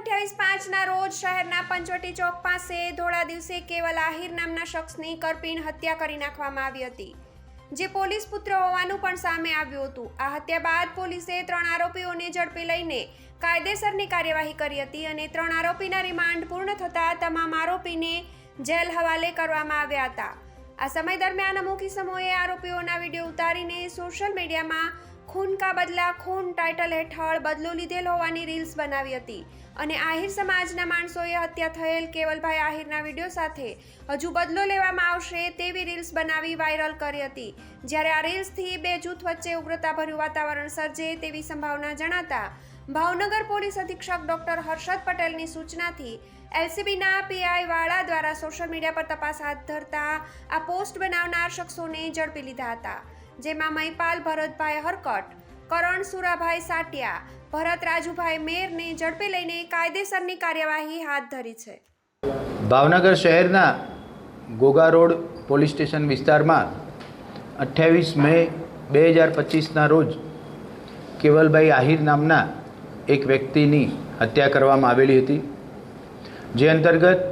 અઠ્યાવીસ પાંચના રોજ શહેરના પંચવટી ચોક પાસે ધોળા દિવસે કેવલ આહિર નામના શખ્સની કરપીણ હત્યા કરી નાખવામાં આવી હતી, જે પોલીસ પુત્ર હોવાનું પણ સામે આવ્યું હતું. આ હત્યા બાદ પોલીસે ત્રણ આરોપીઓને ઝડપી લઈને કાયદેસરની કાર્યવાહી કરી હતી અને ત્રણ આરોપીના રિમાન્ડ પૂર્ણ થતાં તમામ આરોપીને જેલ હવાલે કરવામાં આવ્યા હતા. આ સમય દરમિયાન અમુક સમૂહે આરોપીઓના વીડિયો ઉતારીને સોશિયલ મીડિયામાં ખૂન કા બદલા ખૂન ટાઇટલ હેઠળ બદલો લીધેલ હોવાની રીલ્સ બનાવી હતી. અને આહિર સમાજના માણસોએ હત્યા થયેલ કેવલભાઈ આહિરના વીડિયો સાથે હજુ બદલો લેવામાં આવશે તેવી રીલ્સ બનાવી વાયરલ કરી હતી. જ્યારે આ રીલ્સથી બે જૂથ વચ્ચે ઉગ્રતાભર્યું વાતાવરણ સર્જે તેવી સંભાવના જણાતા ભાવનગર પોલીસ અધિક્ષક ડોક્ટર હર્ષદ પટેલની સૂચનાથી એલસીબીના પીઆઈ વાળા દ્વારા સોશિયલ મીડિયા પર તપાસ હાથ ધરતા આ પોસ્ટ બનાવનાર શખ્સોને ઝડપી લીધા હતા. જેમાં મહિપાલ ભરતભાઈ હરકટ, કરણ સુરાભાઈ સાટિયા, ભરત રાજુભાઈ મેરને ઝડપે લઈને કાયદેસરની કાર્યવાહી હાથ ધરી છે. ભાવનગર શહેરના ગોગા રોડ પોલીસ સ્ટેશન વિસ્તારમાં અઠ્યાવીસ મે બે હજાર પચીસના રોજ કેવલભાઈ આહિર નામના એક વ્યક્તિની હત્યા કરવામાં આવેલી હતી, જે અંતર્ગત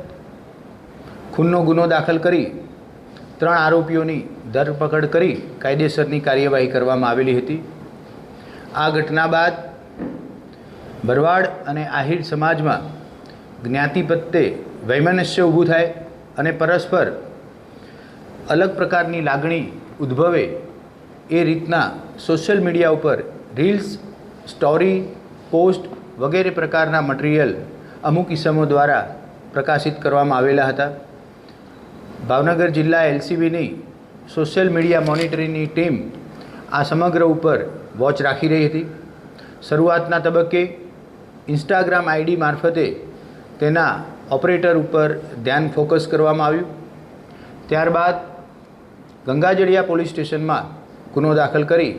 ખૂનનો ગુનો દાખલ કરી ત્રણ આરોપીઓની ધરપકડ કરી કાયદેસરની કાર્યવાહી કરવામાં આવેલી હતી. આ ઘટના બાદ ભરવાડ અને આહિર સમાજમાં જ્ઞાતિ પ્રત્યે વૈમનસ્ય ઊભું થાય અને પરસ્પર અલગ પ્રકારની લાગણી ઉદ્ભવે એ રીતના સોશિયલ મીડિયા ઉપર રીલ્સ, સ્ટોરી, પોસ્ટ વગેરે પ્રકારના મટીરિયલ અમુક ઇસમો દ્વારા પ્રકાશિત કરવામાં આવેલા હતા. ભાવનગર જિલ્લા એલસીબીની સોશિયલ મીડિયા મોનિટરિંગની ટીમ આ સમગ્ર ઉપર વોચ રાખી રહી હતી. શરૂઆતના તબક્કે ઇન્સ્ટાગ્રામ આઈડી મારફતે તેના ઓપરેટર ઉપર ધ્યાન ફોકસ કરવામાં આવ્યું. ત્યારબાદ ગંગાજળિયા પોલીસ સ્ટેશનમાં ગુનો દાખલ કરી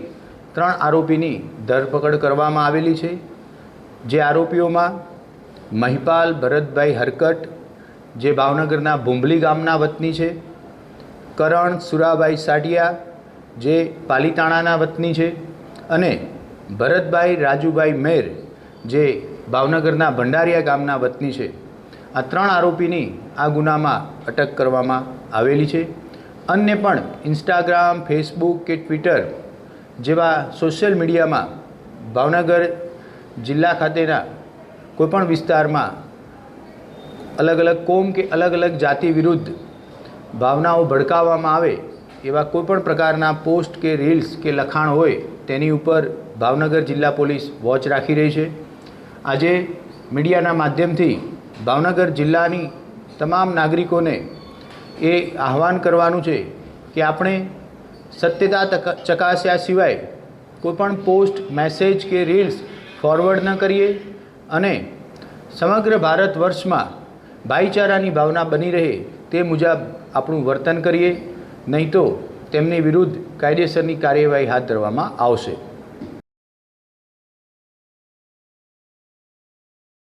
ત્રણ આરોપીની ધરપકડ કરવામાં આવેલી છે. જે આરોપીઓમાં મહિપાલ ભરતભાઈ હરકટ જે ભાવનગરના ભૂંભલી ગામના વતની છે. કરણ, સુરાભાઈ સાટિયા જે પાલીતાણાના વતની છે અને ભરતભાઈ, રાજુભાઈ મેર જે ભાવનગરના ભંડારિયા ગામના વતની છે. આ ત્રણ આરોપીની આ ગુનામાં અટક કરવામાં આવેલી છે. અન્ય પણ ઇન્સ્ટાગ્રામ, ફેસબુક કે ટ્વિટર જેવા સોશિયલ મીડિયામાં ભાવનગર જિલ્લા ખાતેના કોઈપણ વિસ્તારમાં અલગ અલગ કોમ કે અલગ અલગ જાતિ વિરુદ્ધ ભાવનાઓ ભડકાવવામાં આવે, એવા કોઈપણ પ્રકારના પોસ્ટ કે રીલ્સ કે લખાણ હોય, તેની ઉપર ભાવનગર જિલ્લા પોલીસ વોચ રાખી રહી છે. આજે મીડિયાના માધ્યમથી ભાવનગર જિલ્લાની તમામ નાગરિકોને એ આહવાન કરવાનું છે કે આપણે સત્યતા ચકાસ્યા સિવાય કોઈપણ પોસ્ટ, મેસેજ કે રીલ્સ ફોરવર્ડ ન કરીએ અને સમગ્ર ભારત વર્ષમાં ભાઈચારાની ભાવના બની રહે તે મુજબ આપણું વર્તન કરીએ. નહીં તો તેમની વિરુદ્ધ કાયદેસરની કાર્યવાહી હાથ ધરવામાં આવશે.